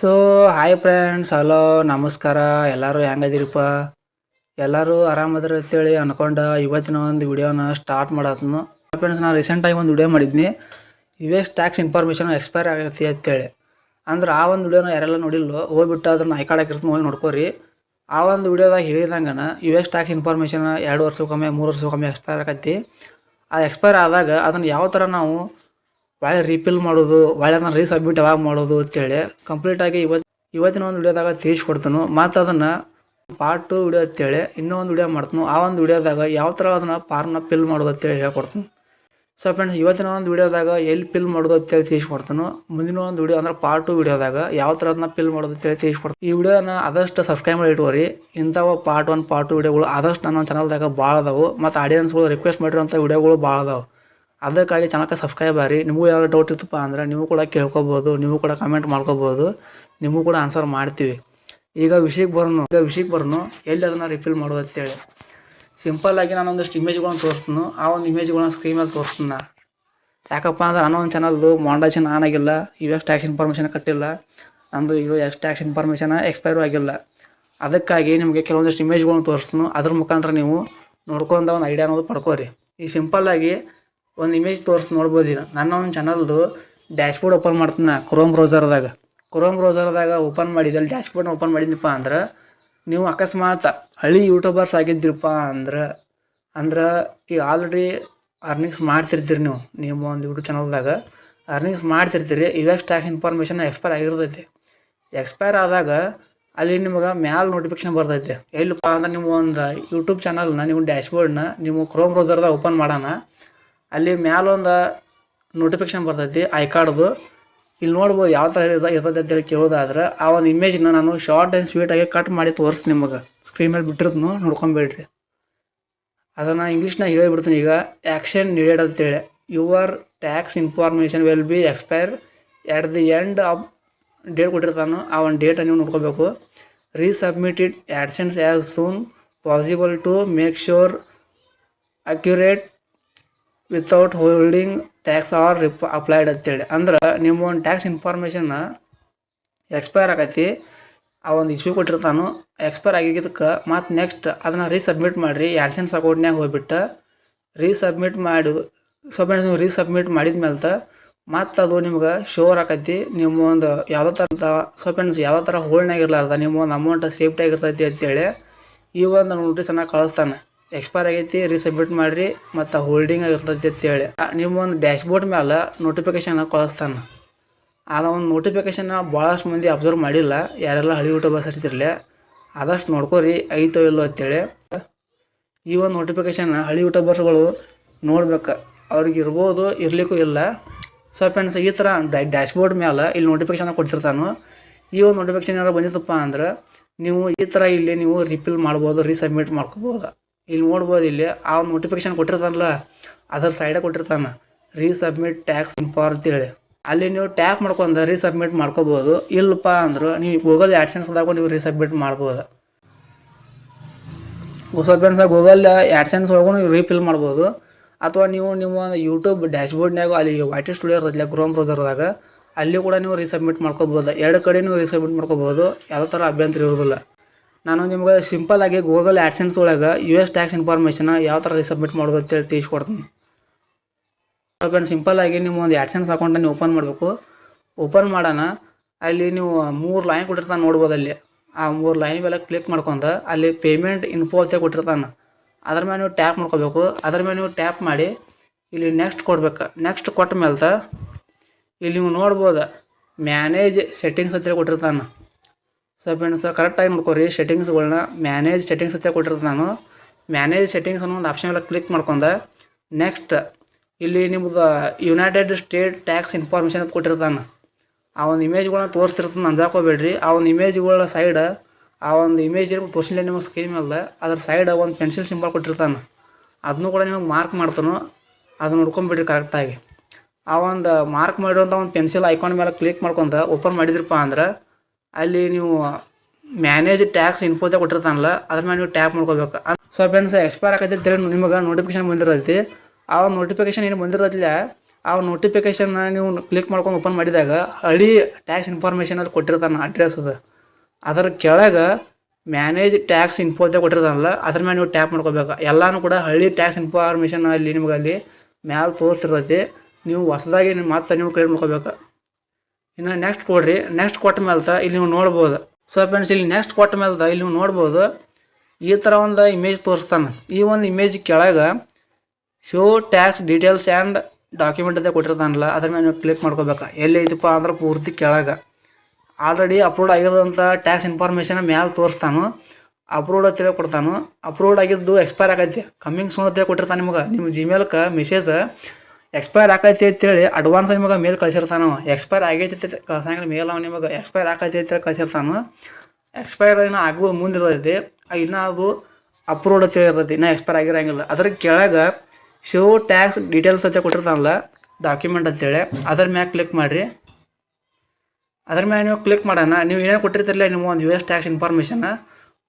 So hi friends hello ನಮಸ್ಕಾರ. ಎಲ್ಲರೂ ಹೆಂಗದಿರಪ್ಪ? ಎಲ್ಲರೂ ಆರಾಮದ್ರ ಅಂತೇಳಿ ಅನ್ಕೊಂಡು ಇವತ್ತಿನ ಒಂದು ವಿಡಿಯೋನ ಸ್ಟಾರ್ಟ್ ಮಾಡತ್ನು. ಫ್ರೆಂಡ್ಸ್ ನಾನು ರೀಸೆಂಟಾಗಿ ಒಂದು video ಮಾಡಿದ್ನಿ. U S tax information expire ಆಗೈತಿ ಅಂತೇಳಿ. ಅಂದ್ರೆ ಆ ಒಂದು ವಿಡಿಯೋನ ಯಾರೆಲ್ಲ ನೋಡಿಲ್ಲೋ ಹೋಗ್ಬಿಟ್ಟು ಅದನ್ನು ಐಕಾಡಾಕಿರ್ತೀನಿ ಹೋಗಿ ನೋಡ್ಕೋರಿ. ಆ ಒಂದು ವಿಡಿಯೋದಾಗ ಹೇಳಿದಂಗನ ಯು ಎಸ್ ಟ್ಯಾಕ್ಸ್ ಇನ್ಫಾರ್ಮೇಷನ್ ಎರಡು ವರ್ಷಕ್ಕೊಮ್ಮೆ, ಮೂರು ವರ್ಷಕ್ಕೊಮ್ಮೆ ಎಕ್ಸ್ಪೈರ್ ಆಗತ್ತಿ ಆ ಎಕ್ಸ್ಪೈರ್ ಆದಾಗ ಅದನ್ನು ಯಾವ ಥರ ನಾವು ಒಳ್ಳೆ ರೀಫಿಲ್ ಮಾಡೋದು ಒಳ್ಳೆ ನಾನು ರೀಸಬ್ಮಿಟ್ ಯಾವಾಗ ಮಾಡೋದು ಅಂತೇಳಿ ಕಂಪ್ಲೀಟಾಗಿ ಇವತ್ತು ಇವತ್ತಿನ ಒಂದು ವಿಡಿಯೋದಾಗ ತಿಳಿಸ್ಕೊಡ್ತಾನು. ಮತ್ತು ಅದನ್ನು ಪಾರ್ಟ್ ಟು ವಿಡಿಯೋ ಅಂತೇಳಿ ಇನ್ನೂ ಒಂದು ವಿಡಿಯೋ ಮಾಡ್ತಾನು. ಆ ಒಂದು ವಿಡಿಯೋದಾಗ ಯಾವ ಥರ ಅದನ್ನು ಫಾರ್ಮ್ನ ಫಿಲ್ ಮಾಡೋದು ಅಂತೇಳಿ ಹೇಳ್ಕೊಡ್ತಾನೆ. ಸೊ ಫ್ರೆಂಡ್ಸ್ ಇವತ್ತಿನ ಒಂದು ವಿಡಿಯೋದಾಗ ಎಲ್ಲಿ ಫಿಲ್ ಮಾಡೋದು ಅಂತೇಳಿ ತಿಳಿಸ್ಕೊಡ್ತಾನು. ಮುಂದಿನ ಒಂದು ವಿಡಿಯೋ ಅಂದ್ರೆ ಪಾರ್ಟ್ ಟು ವಿಡಿಯೋದಾಗ ಯಾವ ಥರ ಅದನ್ನ ಫಿಲ್ ಮಾಡೋದು ಅಂತೇಳಿ ತಿಳಿಸ್ಕೊಡ್ತೀನಿ. ಈ ವಿಡಿಯೋನ ಆದಷ್ಟು ಸಬ್ಸ್ಕ್ರೈಬ್ ಮಾಡಿ ಇಟ್ಕೋರಿ. ಇಂಥವು ಪಾರ್ಟ್ ಒನ್ ಪಾರ್ಟ್ ಟು ವಿಡಿಯೋಗಳು ಆದಷ್ಟು ನನ್ನ ಚಾನಲ್ದಾಗ ಭಾಳ ಅದಾವು. ಮತ್ತು ಆಡಿಯನ್ಸ್ಗಳು ರಿಕ್ವೆಸ್ಟ್ ಮಾಡಿರೋಂಥ ವಿಡಿಯೋಗಳು ಭಾಳ ಅದಾವೆ. ಅದಕ್ಕಾಗಿ ಚಾನಲ್ಗೆ ಸಬ್ಸ್ಕ್ರೈಬ್ ಆಗಿ ನಿಮಗೂ ಯಾವ್ದು ಡೌಟ್ ಇತ್ತಪ್ಪ ಅಂದ್ರೆ ನೀವು ಕೂಡ ಕೇಳ್ಕೊಬೋದು, ನೀವು ಕೂಡ ಕಮೆಂಟ್ ಮಾಡ್ಕೋಬೋದು, ನಿಮಗೂ ಕೂಡ ಆನ್ಸರ್ ಮಾಡ್ತೀವಿ. ಈಗ ವಿಷಯಕ್ಕೆ ಬರೋನು ಈಗ ವಿಷಯಕ್ಕೆ ಬರೋನು ಎಲ್ಲಿ ಅದನ್ನು ರಿಫಿಲ್ ಮಾಡೋದು ಅಂತೇಳಿ. ಸಿಂಪಲ್ಲಾಗಿ ಆಗಿ ನಾನು ಒಂದಷ್ಟು ಇಮೇಜ್ಗಳನ್ನ ತೋರಿಸ್ತೀನಿ. ಆ ಒಂದು ಇಮೇಜ್ಗಳನ್ನ ಸ್ಕ್ರೀನ್ ಮೇಲೆ ತೋರಿಸ್ತೀನಿ ಯಾಕಪ್ಪ ಅಂದ್ರೆ ಅನ್ನೋ ಒಂದು ಚಾನಲ್ದು ಮಾಂಡೇಶನ್ ಆನ್ ಆಗಿಲ್ಲ. ಇವು ಎಷ್ಟು ಟ್ಯಾಕ್ಸ್ ಇನ್ಫಾರ್ಮೇಷನ್ ಕಟ್ಟಿಲ್ಲ. ನಂದು ಇವು ಎಷ್ಟು ಟ್ಯಾಕ್ಸ್ ಇನ್ಫಾರ್ಮೇಷನ್ ಎಕ್ಸ್ಪೈರ್ ಆಗಿಲ್ಲ. ಅದಕ್ಕಾಗಿ ನಿಮಗೆ ಕೆಲವೊಂದಷ್ಟು ಇಮೇಜ್ಗಳನ್ನ ತೋರಿಸ್ತೀನಿ. ಅದ್ರ ಮುಖಾಂತರ ನೀವು ನೋಡ್ಕೊಂಡ ಒಂದು ಐಡಿಯಾ ಅನ್ನೋದು ಪಡ್ಕೋರಿ ಈ ಸಿಂಪಲ್ಲಾಗಿ ಒಂದು ಇಮೇಜ್ ತೋರಿಸಿ ನೋಡ್ಬೋದು ಈಗ. ನನ್ನ ಒಂದು ಚಾನಲ್ದು ಡ್ಯಾಶ್ಬೋರ್ಡ್ ಓಪನ್ ಮಾಡ್ತೀನಿ ಕ್ರೋಮ್ ಬ್ರೌಸರ್ದಾಗ ಕ್ರೋಮ್ ಬ್ರೌಸರ್ದಾಗ ಓಪನ್ ಮಾಡಿದಲ್ಲಿ ಡ್ಯಾಶ್ಬೋರ್ಡ್ನ ಓಪನ್ ಮಾಡಿದ್ನಪ್ಪ ಅಂದ್ರೆ ನೀವು ಅಕಸ್ಮಾತ್ ಹಳಿ ಯೂಟ್ಯೂಬರ್ಸ್ ಆಗಿದ್ದಿರಪ್ಪ ಅಂದ್ರೆ ಅಂದ್ರೆ ಈಗ ಆಲ್ರೆಡಿ ಅರ್ನಿಂಗ್ಸ್ ಮಾಡ್ತಿರ್ತೀರಿ ನೀವು. ನಿಮ್ಮ ಒಂದು ಯೂಟ್ಯೂಬ್ ಚಾನಲ್ದಾಗ ಅರ್ನಿಂಗ್ಸ್ ಮಾಡ್ತಿರ್ತೀರಿ. ಇವಾಗ ಟ್ಯಾಕ್ಸ್ ಇನ್ಫಾರ್ಮೇಷನ್ ಎಕ್ಸ್ಪೈರ್ ಆಗಿರ್ತೈತಿ. ಎಕ್ಸ್ಪೈರ್ ಆದಾಗ ಅಲ್ಲಿ ನಿಮಗೆ ಮ್ಯಾಲ್ ನೋಟಿಫಿಕೇಶನ್ ಬರ್ತೈತೆ. ಎಲ್ಲಿಪ್ಪ ಅಂದ್ರೆ ನಿಮ್ಮ ಒಂದು ಯೂಟ್ಯೂಬ್ ಚಾನಲ್ನ ನೀವು ಡ್ಯಾಶ್ಬೋರ್ಡ್ನ ನೀವು ಕ್ರೋಮ್ ಬ್ರೌಸರ್ದಾಗ ಓಪನ್ ಮಾಡೋಣ. ಅಲ್ಲಿ ಮ್ಯಾಲೊಂದು ನೋಟಿಫಿಕೇಶನ್ ಬರ್ತೈತಿ ಐ ಕಾರ್ಡ್ದು ಇಲ್ಲಿ ನೋಡ್ಬೋದು ಯಾವ ಥರ ಇರ್ತದೆ ಇರ್ತದೆ ಅಂತೇಳಿ ಕೇಳೋದಾದ್ರೆ, ಆ ಒಂದು ಇಮೇಜ್ನ ನಾನು ಶಾರ್ಟ್ ಆ್ಯಂಡ್ ಸ್ವೀಟಾಗಿ ಕಟ್ ಮಾಡಿ ತೋರಿಸ್ತೀನಿ ನಿಮಗೆ. ಸ್ಕ್ರೀನ್ ಮೇಲೆ ಬಿಟ್ಟಿರ್ತೀನಿ ನೋಡ್ಕೊಂಬೇಡ್ರಿ. ಅದನ್ನು ಇಂಗ್ಲೀಷ್ನಾಗ ಹೇಳಿಬಿಡ್ತೀನಿ ಈಗ. ಆ್ಯಕ್ಷನ್ ನೀಡೆಡ್ ಅಂತೇಳಿ your tax information will be expire at the end of date ಕೊಟ್ಟಿರ್ತಾನೋ, ಆ ಒಂದು ಡೇಟ ನೀವು ನೋಡ್ಕೋಬೇಕು. Resubmitted AdSense as soon possible to make sure accurate without holding tax or rip applied ಅಂತೇಳಿ. ಅಂದ್ರೆ ನಿಮ್ಮ ಒಂದು ಟ್ಯಾಕ್ಸ್ ಇನ್ಫಾರ್ಮೇಷನ್ನ ಎಕ್ಸ್ಪೈರ್ ಆಗೈತಿ, ಆ ಒಂದು ಇಸ್ವಿ ಕೊಟ್ಟಿರ್ತಾನು ಎಕ್ಸ್ಪೈರ್ ಆಗಿದ್ದಕ್ಕೆ ಮತ್ತು ನೆಕ್ಸ್ಟ್ ಅದನ್ನು ರೀಸಬ್ಮಿಟ್ ಮಾಡಿರಿ ಆ್ಯಡ್ಸೆನ್ಸ್ ಅಕೌಂಟ್ನ್ಯಾಗ ಹೋಗ್ಬಿಟ್ಟು ರೀಸಬ್ಮಿಟ್ ಮಾಡಿ ಸಬ್ಮಿಟ್ ನೀವು ರೀಸಬ್ಮಿಟ್ ಮಾಡಿದ ಮೇಲೆ ಮತ್ತು ಅದು ನಿಮ್ಗೆ ಶೋರ್ ಆಕೈತಿ ನಿಮ್ಮ ಒಂದು ಯಾವುದೋ ಥರದ ಸ್ವಲ್ಪ ಯಾವುದೋ ಥರ ಹೋಲ್ಡ್ನಾಗ ಇರಲಾರ್ದ ನಿಮ್ಮ ಒಂದು ಅಮೌಂಟ್ ಸೇಫ್ಟಿಯಾಗಿರ್ತೈತಿ ಅಂತೇಳಿ ಈ ಒಂದು ನೋಟಿಸನ್ನು ಕಳಿಸ್ತಾನೆ. ಎಕ್ಸ್ಪೈರ್ ಆಗೈತಿ ರೀಸಬ್ಮಿಟ್ ಮಾಡಿರಿ, ಮತ್ತು ಹೋಲ್ಡಿಂಗ್ ಆಗಿರ್ತೈತಿ ಅಂತೇಳಿ ನಿಮ್ಮ ಒಂದು ಡ್ಯಾಶ್ಬೋರ್ಡ್ ಮೇಲೆ ನೋಟಿಫಿಕೇಶನ್ ಕಳಿಸ್ತಾನೆ. ಆದ ಒಂದು ನೋಟಿಫಿಕೇಶನ್ನ ಭಾಳಷ್ಟು ಮಂದಿ ಅಬ್ಸರ್ವ್ ಮಾಡಿಲ್ಲ, ಯಾರೆಲ್ಲ ಹಳಿ ಯೂಟ್ಯೂಬರ್ಸ್ ಇರ್ತಿರಲಿ, ಆದಷ್ಟು ನೋಡ್ಕೋರಿ, ಐತೋ ಇಲ್ಲೋ ಅಂತೇಳಿ ಈ ಒಂದು ನೋಟಿಫಿಕೇಶನ್ ಹಳಿ ಯೂಟ್ಯೂಬರ್ಸ್ಗಳು ನೋಡ್ಬೇಕು. ಅವ್ರಿಗೆ ಇರ್ಬೋದು, ಇರ್ಲಿಕ್ಕೂ ಇಲ್ಲ. ಸೊ ಫ್ರೆಂಡ್ಸ್ ಈ ಥರ ಡ್ಯಾಶ್ಬೋರ್ಡ್ ಮೇಲೆ ಇಲ್ಲಿ ನೋಟಿಫಿಕೇಶನ್ ಕೊಡ್ತಿರ್ತಾನು. ಈ ಒಂದು ನೋಟಿಫಿಕೇಶನ್ ಏನಾರು ಬಂದಿತ್ತಪ್ಪ ಅಂದ್ರೆ, ನೀವು ಈ ಥರ ಇಲ್ಲಿ ನೀವು ರಿಫಿಲ್ ಮಾಡ್ಬೋದು ರೀಸಬ್ಮಿಟ್ ಮಾಡ್ಕೋಬೋದು. ಇಲ್ಲಿ ನೋಡ್ಬೋದು ಇಲ್ಲಿ, ಆ ಒಂದು ನೋಟಿಫಿಕೇಶನ್ ಕೊಟ್ಟಿರ್ತಾನಲ್ಲ ಅದರ ಸೈಡೇ ಕೊಟ್ಟಿರ್ತಾನೆ ರೀಸಬ್ಮಿಟ್ ಟ್ಯಾಕ್ಸ್ ಇನ್ಫಾರ್ ಅಂತೇಳಿ ಅಲ್ಲಿ ನೀವು ಟ್ಯಾಪ್ ಮಾಡ್ಕೊಂಡು ರೀಸಬ್ಮಿಟ್ ಮಾಡ್ಕೋಬೋದು, ಇಲ್ಲಪ್ಪ ಅಂದ್ರೆ, ನೀವು ಗೂಗಲ್ ಆ್ಯಡ್ಸೆನ್ಸ್ದಾಗ ನೀವು ರೀಸಬ್ಮಿಟ್ ಮಾಡ್ಬೋದು. ಸ್ವಲ್ಪ ಗೂಗಲ್ ಆ್ಯಡ್ಸೆನ್ಸ್ ಒಳಗೂ ನೀವು ರೀಫಿಲ್ ಮಾಡ್ಬೋದು. ಅಥವಾ ನೀವು ನಿಮ್ಮ ಯೂಟ್ಯೂಬ್ ಡ್ಯಾಶ್ಬೋರ್ಡ್ನಾಗ ಅಲ್ಲಿ ವೈಟ್ ಸ್ಟುಡಿಯೋ ಇರೋದಿಲ್ಲ ಗ್ರೋಮ್ ಬ್ರೌಸರ್ದಾಗ ಅಲ್ಲಿ ಕೂಡ ನೀವು ರೀಸಬ್ಮಿಟ್ ಮಾಡ್ಕೋಬೋದು. ಎರಡು ಕಡೆ ನೀವು ರೀಸಬ್ಮಿಟ್ ಮಾಡ್ಕೋಬೋದು, ಯಾವುದೇ ಥರ ಅಭ್ಯಂತರ ಇರೋದಿಲ್ಲ. ನಾನು ನಿಮ್ಗೆ ಸಿಂಪಲ್ ಆಗಿ ಗೂಗಲ್ ಆ್ಯಡ್ಸೆನ್ಸ್ ಒಳಗೆ ಯು ಎಸ್ ಟ್ಯಾಕ್ಸ್ ಇನ್ಫಾರ್ಮೇಷನ್ ಯಾವ ಥರ ರೀಸಬ್ಮಿಟ್ ಮಾಡೋದು ಅಂತೇಳಿ ತಿಳಿಸ್ಕೊಡ್ತೀನಿ. ಸ್ವಲ್ಪ ಸಿಂಪಲ್ ಆಗಿ ನೀವು ಒಂದು ಆ್ಯಡ್ಸೆನ್ಸ್ ಅಕೌಂಟನ್ನು ನೀವು ಓಪನ್ ಮಾಡಬೇಕು. ಓಪನ್ ಮಾಡೋಣ. ಅಲ್ಲಿ ನೀವು ಮೂರು ಲೈನ್ ಕೊಟ್ಟಿರ್ತಾನೆ ನೋಡ್ಬೋದು ಅಲ್ಲಿ. ಆ ಮೂರು ಲೈನ್ ಮೇಲೆ ಕ್ಲಿಕ್ ಮಾಡ್ಕೊಂಡು ಅಲ್ಲಿ ಪೇಮೆಂಟ್ ಇನ್ಫೋ ಅಂತ ಕೊಟ್ಟಿರ್ತಾನೆ. ಅದ್ರ ಮೇಲೆ ನೀವು ಟ್ಯಾಪ್ ಮಾಡ್ಕೋಬೇಕು. ಅದ್ರ ಮೇಲೆ ನೀವು ಟ್ಯಾಪ್ ಮಾಡಿ ಇಲ್ಲಿ ನೆಕ್ಸ್ಟ್ ಕೊಡ್ಬೇಕು. ನೆಕ್ಸ್ಟ್ ಕೊಟ್ಟ ಮೇಲೆ ಇಲ್ಲಿ ನೀವು ನೋಡ್ಬೋದು ಮ್ಯಾನೇಜ್ ಸೆಟ್ಟಿಂಗ್ಸ್ ಅಂತೇಳಿ ಕೊಟ್ಟಿರ್ತಾನೆ. ಸೊ ಫ್ರೆಂಡ್ಸ್ ಕರೆಕ್ಟಾಗಿ ನೋಡ್ಕೊರಿ ಸೆಟ್ಟಿಂಗ್ಸ್ಗಳನ್ನ ಮ್ಯಾನೇಜ್ ಸೆಟ್ಟಿಂಗ್ಸ್ ಅಂತ ಕೊಟ್ಟಿರ್ತಾನೆ ನಾನು. ಮ್ಯಾನೇಜ್ ಸೆಟ್ಟಿಂಗ್ಸ್ ಅನ್ನೋ ಒಂದು ಆಪ್ಷನ್ ಎಲ್ಲ ಕ್ಲಿಕ್ ಮಾಡ್ಕೊಂಡೆ. ನೆಕ್ಸ್ಟ್ ಇಲ್ಲಿ ನಿಮ್ಮದು ಯುನೈಟೆಡ್ ಸ್ಟೇಟ್ ಟ್ಯಾಕ್ಸ್ ಇನ್ಫಾರ್ಮೇಷನ್ ಅಂತ ಕೊಟ್ಟಿರ್ತಾನೆ ಆ ಒಂದು ಇಮೇಜ್ಗಳನ್ನ ತೋರಿಸ್ತಿರ್ತಾನೆ ಅಂಜಾಕೋಬೇಡ್ರಿ. ಆ ಒಂದು ಇಮೇಜ್ಗಳ ಸೈಡ್ ಆ ಒಂದು ಇಮೇಜ್ ತೋರಿಸಿಲ್ಲ ನಿಮಗೆ ಸ್ಕ್ರೀನ್ ಮೇಲೆ, ಅದ್ರ ಸೈಡ್ ಒಂದು ಪೆನ್ಸಿಲ್ ಸಿಂಬಲ್ ಕೊಟ್ಟಿರ್ತಾನೆ ಅದನ್ನು ಕೂಡ ನಿಮಗೆ ಮಾರ್ಕ್ ಮಾಡ್ತಾನು. ಅದನ್ನ ನೋಡ್ಕೊಂಬಿಡ್ರಿ ಕರೆಕ್ಟಾಗಿ ಆ ಒಂದು ಮಾರ್ಕ್ ಮಾಡಿರೋಂಥ ಒಂದು ಪೆನ್ಸಿಲ್ ಐಕಾನ್ ಮೇಲೆ ಕ್ಲಿಕ್ ಮಾಡ್ಕೊಂತ ಓಪನ್ ಮಾಡಿದ್ರಪ್ಪ ಅಂದ್ರೆ ಅಲ್ಲಿ ನೀವು ಮ್ಯಾನೇಜ್ ಟ್ಯಾಕ್ಸ್ ಇನ್ಫೋದಾಗ ಕೊಟ್ಟಿರ್ತಾನಲ್ಲ, ಅದ್ರ ಮೇಲೆ ನೀವು ಟ್ಯಾಪ್ ಮಾಡ್ಕೋಬೇಕು. ಸೊ ಫ್ರೆಂಡ್ಸ್ ಎಕ್ಸ್ಪೈರ್ ಆಗೈತೆ ಅಂತೇಳಿ ನಿಮಗೆ ನೋಟಿಫಿಕೇಶನ್ ಬಂದಿರತ್ತೆ. ಆ ನೋಟಿಫಿಕೇಶನ್ ಏನು ಬಂದಿರೋದಿಲ್ಲ, ಆ ನೋಟಿಫಿಕೇಶನ್ನ ನೀವು ಕ್ಲಿಕ್ ಮಾಡ್ಕೊಂಡು ಓಪನ್ ಮಾಡಿದಾಗ ಹಳಿ ಟ್ಯಾಕ್ಸ್ ಇನ್ಫಾರ್ಮೇಷನ್ ಅಲ್ಲಿ ಕೊಟ್ಟಿರ್ತಾನೆ ಅಡ್ರೆಸ್ ಅದು. ಅದರ ಕೆಳಗೆ ಮ್ಯಾನೇಜ್ ಟ್ಯಾಕ್ಸ್ ಇನ್ಫೋ ಅಂತ ಕೊಟ್ಟಿರ್ತಾನಲ್ಲ, ಅದ್ರ ಮೇಲೆ ನೀವು ಟ್ಯಾಪ್ ಮಾಡ್ಕೋಬೇಕು. ಎಲ್ಲಾನು ಕೂಡ ಹಳ್ಳಿ ಟ್ಯಾಕ್ಸ್ ಇನ್ಫಾರ್ಮೇಷನ್ ಅಲ್ಲಿ ನಿಮ್ಗೆ ಅಲ್ಲಿ ಮ್ಯಾಲೆ ತೋರಿಸ್ತಿರ್ತೈತಿ ನೀವು ಹೊಸದಾಗಿ ನಿಮ್ಮ ಮತ್ತೆ ನೀವು ಕ್ರಿಯೇಟ್ ಮಾಡ್ಕೋಬೇಕು. ಇನ್ನು ನೆಕ್ಸ್ಟ್ ಕೊಡ್ರಿ. ನೆಕ್ಸ್ಟ್ ಕೊಟ್ಟ ಮೇಲೆ ಇಲ್ಲಿ ನೀವು ನೋಡ್ಬೋದು. ಸೊ ಫ್ರೆಂಡ್ಸ್ ಇಲ್ಲಿ ನೆಕ್ಸ್ಟ್ ಕೊಟ್ಟ ಮೇಲೆ ಇಲ್ಲಿ ನೀವು ನೋಡ್ಬೋದು. ಈ ಥರ ಒಂದು ಇಮೇಜ್ ತೋರಿಸ್ತಾನೆ. ಈ ಒಂದು ಇಮೇಜ್ ಕೆಳಗೆ show tax details and document ಅಂತ ಕೊಟ್ಟಿರ್ತಾನಲ್ಲ, ಅದ್ರ ಮೇಲೆ ನೀವು ಕ್ಲಿಕ್ ಮಾಡ್ಕೋಬೇಕು. ಎಲ್ಲಿ ಐತಪ್ಪ ಅಂದ್ರೆ ಪೂರ್ತಿ ಕೆಳಗೆ. ಆಲ್ರೆಡಿ ಅಪ್ಲೋಡ್ ಆಗಿರೋದಂಥ ಟ್ಯಾಕ್ಸ್ ಇನ್ಫಾರ್ಮೇಷನ್ ಮ್ಯಾಲೆ ತೋರಿಸ್ತಾನು. ಅಪ್ಲೋಡ್ ಅಂತೇಳಿ ಕೊಡ್ತಾನು. ಅಪ್ಲೋಡ್ ಆಗಿದ್ದು ಎಕ್ಸ್ಪೈರ್ ಆಗೈತಿ. ಕಮ್ಮಿಂಗ್ ಸೂನ್ ಅಂತೇಳಿ ಕೊಟ್ಟಿರ್ತಾನೆ ನಿಮಗೆ. ನಿಮ್ಮ ಜಿಮೇಲ್ಗೆ ಮೆಸೇಜ್ ಎಕ್ಸ್ಪೈರ್ ಆಕೈತಿ ಅಂತೇಳಿ ಅಡ್ವಾನ್ಸ್ ನಿಮಗೆ ಮೇಲ್ ಕಳ್ಸಿರ್ತಾನು ಎಕ್ಸ್ಪೈರ್ ಆಗೈತಿ ಅಂತ ಕಳ್ಸಂಗಿಲ್ಲ ಮೇಲ್ ಅವ ನಿಮಗೆ. ಎಕ್ಸ್ಪೈರ್ ಆಕೈತಿ ಅಂತೇಳಿ ಕಳ್ಸಿರ್ತಾನು ಎಕ್ಸ್ಪೈರ್ ಏನೋ ಮುಂದೆ ಮುಂದಿರ್ತೈತಿ ಇನ್ನು ಅದು ಅಪ್ರೂವ್ಡ್ ಅಂತ ಇರ್ತೈತಿ. ಇನ್ನೂ ಎಕ್ಸ್ಪೈರ್ ಆಗಿರಂಗಿಲ್ಲ. ಅದ್ರ ಕೆಳಗೆ ಶೋ ಟ್ಯಾಕ್ಸ್ ಡೀಟೇಲ್ಸ್ ಅಂತ ಕೊಟ್ಟಿರ್ತಾನಲ್ಲ ಡಾಕ್ಯುಮೆಂಟ್ ಅಂತೇಳಿ ಅದ್ರ ಮ್ಯಾಗ ಕ್ಲಿಕ್ ಮಾಡಿರಿ. ಅದ್ರ ಮ್ಯಾಗ ನೀವು ಕ್ಲಿಕ್ ಮಾಡೋಣ. ನೀವು ಏನೇನು ಕೊಟ್ಟಿರ್ತಿರಲಿಲ್ಲ ನಿಮ್ಮ ಒಂದು ಯು ಎಸ್ ಟ್ಯಾಕ್ಸ್ ಇನ್ಫಾರ್ಮೇಷನ್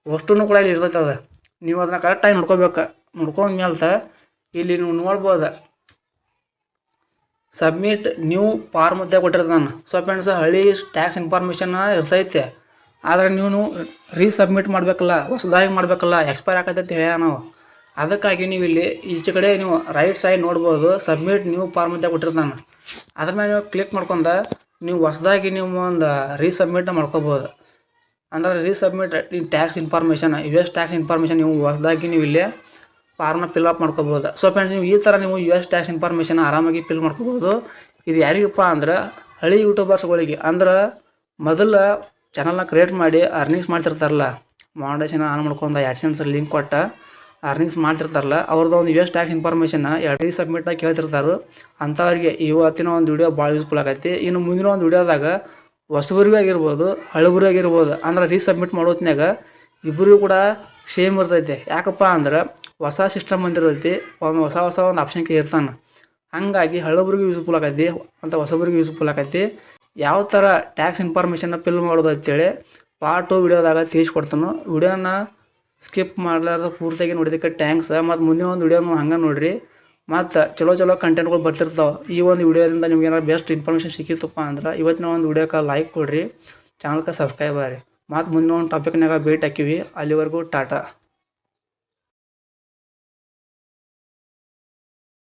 ಅಷ್ಟೂ ಕೂಡ ಇಲ್ಲಿ ಇರ್ತೈತೆ ಅದು ನೀವು ಅದನ್ನ ಕರೆಕ್ಟಾಗಿ ನೋಡ್ಕೋಬೇಕು. ನೋಡ್ಕೊಂಡ್ಮೇಲೆ ಇಲ್ಲಿ ನೀವು ನೋಡ್ಬೋದು. ಸಬ್ಮಿಟ್ ನ್ಯೂ ಫಾರ್ಮ್ ಅಂತ ಕೊಟ್ಟಿರ್ತಾನೆ ಸೊ ಫ್ರೆಂಡ್ಸ್, ಹಳ್ಳಿ ಟ್ಯಾಕ್ಸ್ ಇನ್ಫಾರ್ಮೇಷನ್ ಇರ್ತೈತೆ. ಆದರೆ ನೀವು ರೀಸಬ್ಮಿಟ್ ಮಾಡಬೇಕಲ್ಲ, ಹೊಸದಾಗಿ ಮಾಡಬೇಕಲ್ಲ ಎಕ್ಸ್ಪೈರ್ ಆಗತ್ತೆ ಅಂತ ಹೇಳ್ಯ ನಾವು. ಅದಕ್ಕಾಗಿ ನೀವು ಇಲ್ಲಿ ಈಚೆ ಕಡೆ ನೀವು ರೈಟ್ ಸೈಡ್ ನೋಡ್ಬೋದು ಸಬ್ಮಿಟ್ ನ್ಯೂ ಫಾರ್ಮ್ ಅಂತ ಕೊಟ್ಟಿರ್ತಾನೆ ಅದ್ರ ಮೇಲೆ ನೀವು ಕ್ಲಿಕ್ ಮಾಡ್ಕೊಂಡ ನೀವು ಹೊಸದಾಗಿ ನೀವು ಒಂದು ರೀಸಬ್ಮಿಟ್ನ ಮಾಡ್ಕೋಬೋದು. ಅಂದ್ರೆ resubmit tax information you tax information ನೀವು ಹೊಸದಾಗಿ ನೀವು ಇಲ್ಲಿ ಫಾರ್ಮ್ನ ಫಿಲ್ ಅಪ್ ಮಾಡ್ಕೋಬೋದು. ಸೊ ಫ್ರೆಂಡ್ಸ್ ನೀವು ಈ ಥರ ನೀವು ಯು ಎಸ್ ಟ್ಯಾಕ್ಸ್ ಇನ್ಫಾರ್ಮೇಷನ್ ಆರಾಮಾಗಿ ಫಿಲ್ ಮಾಡ್ಕೋಬೋದು. ಇದು ಯಾರಿಗಪ್ಪ ಅಂದ್ರೆ ಹಳಿ ಯೂಟ್ಯೂಬರ್ಸ್ಗಳಿಗೆ ಅಂದ್ರೆ ಮೊದಲ ಚಾನಲ್ನ ಕ್ರಿಯೇಟ್ ಮಾಡಿ ಅರ್ನಿಂಗ್ಸ್ ಮಾಡ್ತಿರ್ತಾರಲ್ಲ ಮೌಂಡೇಶನ್ ಆನ್ ಮಾಡ್ಕೊಂಡು ಆ್ಯಡ್ಸೆನ್ಸ್ ಲಿಂಕ್ ಕೊಟ್ಟ ಅರ್ನಿಂಗ್ಸ್ ಮಾಡ್ತಿರ್ತಾರಲ್ಲ ಅವ್ರದ್ದು ಒಂದು ಯು ಎಸ್ ಟ್ಯಾಕ್ಸ್ ಇನ್ಫಾರ್ಮೇಷನ್ನ ಎರಡು ಸಬ್ಮಿಟ್ನ ಕೇಳ್ತಿರ್ತಾರೆ. ಅಂಥವ್ರಿಗೆ ಇವತ್ತಿನ ಒಂದು ವಿಡಿಯೋ ಭಾಳ ಯೂಸ್ಫುಲ್ ಆಗೈತಿ. ಇನ್ನು ಮುಂದಿನ ಒಂದು ವಿಡಿಯೋದಾಗ ಹೊಸಬರಿಗೂ ಆಗಿರ್ಬೋದು, ಹಳಬರಿಗೂ ಆಗಿರ್ಬೋದು, ಅಂದ್ರೆ ರೀಸಬ್ಮಿಟ್ ಮಾಡೋತ್ನಾಗ ಇಬ್ಬರಿಗೂ ಕೂಡ ಸೇಮ್ ಇರ್ತೈತೆ. ಯಾಕಪ್ಪ ಅಂದ್ರೆ ಹೊಸ ಸಿಸ್ಟಮ್ ಬಂದಿರ್ತೈತಿ, ಒಂದು ಹೊಸ ಹೊಸ ಒಂದು ಆಪ್ಷನ್ಗೆ ಇರ್ತಾನೆ. ಹಾಗಾಗಿ ಹಳಬರಿಗೂ ಯೂಸ್ಫುಲ್ ಆಗೈತಿ ಅಂತ ಹೊಸಬ್ರಿಗೆ ಯೂಸ್ಫುಲ್ ಆಗೈತಿ ಯಾವ ಥರ ಟ್ಯಾಕ್ಸ್ ಇನ್ಫಾರ್ಮೇಷನ್ನ ಫಿಲ್ ಮಾಡೋದು ಅಂತೇಳಿ ಪಾರ್ಟ್ ಟು ವಿಡಿಯೋದಾಗ ತಿಳಿಸ್ಕೊಡ್ತಾನು. ವಿಡಿಯೋನ ಸ್ಕಿಪ್ ಮಾಡಲಾರ್ದ ಪೂರ್ತಿಯಾಗಿ ನೋಡಿದಕ್ಕೆ ಟ್ಯಾಂಕ್ಸ್ ಮತ್ತು ಮುಂದಿನ ಒಂದು ವಿಡಿಯೋನು ಹಂಗೆ ನೋಡಿರಿ. ಮತ್ತು ಚಲೋ ಚಲೋ ಕಂಟೆಂಟ್ಗಳು ಬರ್ತಿರ್ತಾವೆ. ಈ ಒಂದು ವಿಡಿಯೋದಿಂದ ನಿಮ್ಗೆ ಏನಾರು ಬೆಸ್ಟ್ ಇನ್ಫಾರ್ಮೇಷನ್ ಸಿಕ್ಕಿತ್ತಪ್ಪ ಅಂದ್ರೆ ಇವತ್ತಿನ ಒಂದು ವಿಡಿಯೋಕ್ಕೆ ಲೈಕ್ ಕೊಡಿರಿ. ಚಾನಲ್ಗೆ ಸಬ್ಸ್ಕ್ರೈಬ್ ಆಗ್ರಿ. ಮತ್ತು ಮುಂದಿನ ಒಂದು ಟಾಪಿಕ್ನಾಗ ಭೇಟಿ ಹಾಕಿವಿ ಅಲ್ಲಿವರೆಗೂ ಟಾಟಾ.